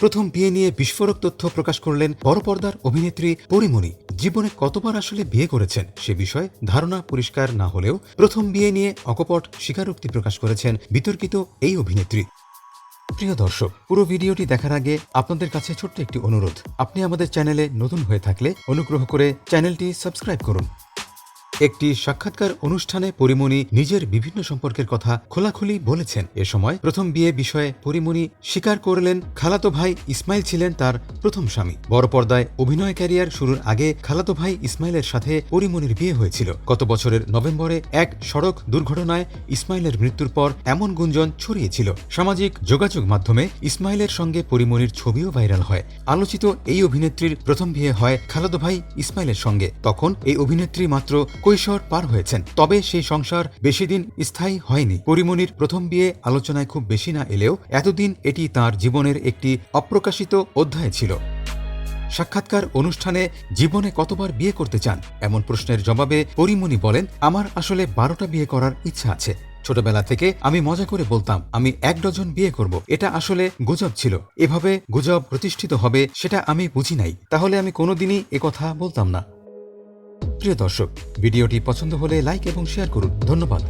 প্রথম বিয়ে নিয়ে বিস্ফোরক তথ্য প্রকাশ করলেন বড় পর্দার অভিনেত্রী পরিমণি। জীবনে কতবার আসলে বিয়ে করেছেন সে বিষয়ে ধারণা পরিষ্কার না হলেও প্রথম বিয়ে নিয়ে অকপট স্বীকারোক্তি প্রকাশ করেছেন বিতর্কিত এই অভিনেত্রী। প্রিয় দর্শক, পুরো ভিডিওটি দেখার আগে আপনাদের কাছে ছোট্ট একটি অনুরোধ। আপনি আমাদের চ্যানেলে নতুন হয়ে থাকলে অনুগ্রহ করে চ্যানেলটি সাবস্ক্রাইব করুন। একটি সাক্ষাৎকার অনুষ্ঠানে পরিমণি নিজের বিভিন্ন সম্পর্কের কথা খোলাখুলি বলেছেন। এ সময় প্রথম বিয়ে বিষয়ে পরিমণি স্বীকার করলেন, খালাতো ভাই ইসমাইল ছিলেন তার প্রথম স্বামী। বড় পর্দায় অভিনয় ক্যারিয়ার শুরুর আগে খালাতো ভাই ইসমাইলের সাথে পরিমণির বিয়ে হয়েছিল। গত বছরের নভেম্বরে এক সড়ক দুর্ঘটনায় ইসমাইলের মৃত্যুর পর এমন গুঞ্জন ছড়িয়েছিল। সামাজিক যোগাযোগ মাধ্যমে ইসমাইলের সঙ্গে পরিমণির ছবিও ভাইরাল হয়। আলোচিত এই অভিনেত্রীর প্রথম বিয়ে হয় খালাতো ভাই ইসমাইলের সঙ্গে। তখন এই অভিনেত্রী মাত্র কৈশোর পার হয়েছেন। তবে সেই সংসার বেশি দিন স্থায়ী হয়নি। পরিমণির প্রথম বিয়ে আলোচনায় খুব বেশি না এলেও এতদিন এটি তার জীবনের একটি অপ্রকাশিত অধ্যায় ছিল। সাক্ষাৎকার অনুষ্ঠানে জীবনে কতবার বিয়ে করতে চান? এমন প্রশ্নের জবাবে পরিমণি বলেন, আমার আসলে বারোটা বিয়ে করার ইচ্ছা আছে। ছোটবেলা থেকে আমি মজা করে বলতাম, আমি এক ডজন বিয়ে করব। এটা আসলে গুজব ছিল। এভাবে গুজব প্রতিষ্ঠিত হবে সেটা আমি বুঝি নাই। তাহলে আমি কোনোদিনই একথা বলতাম না। প্রিয় দর্শক ভিডিওটি পছন্দ হলে লাইক এবং শেয়ার করুন। ধন্যবাদ।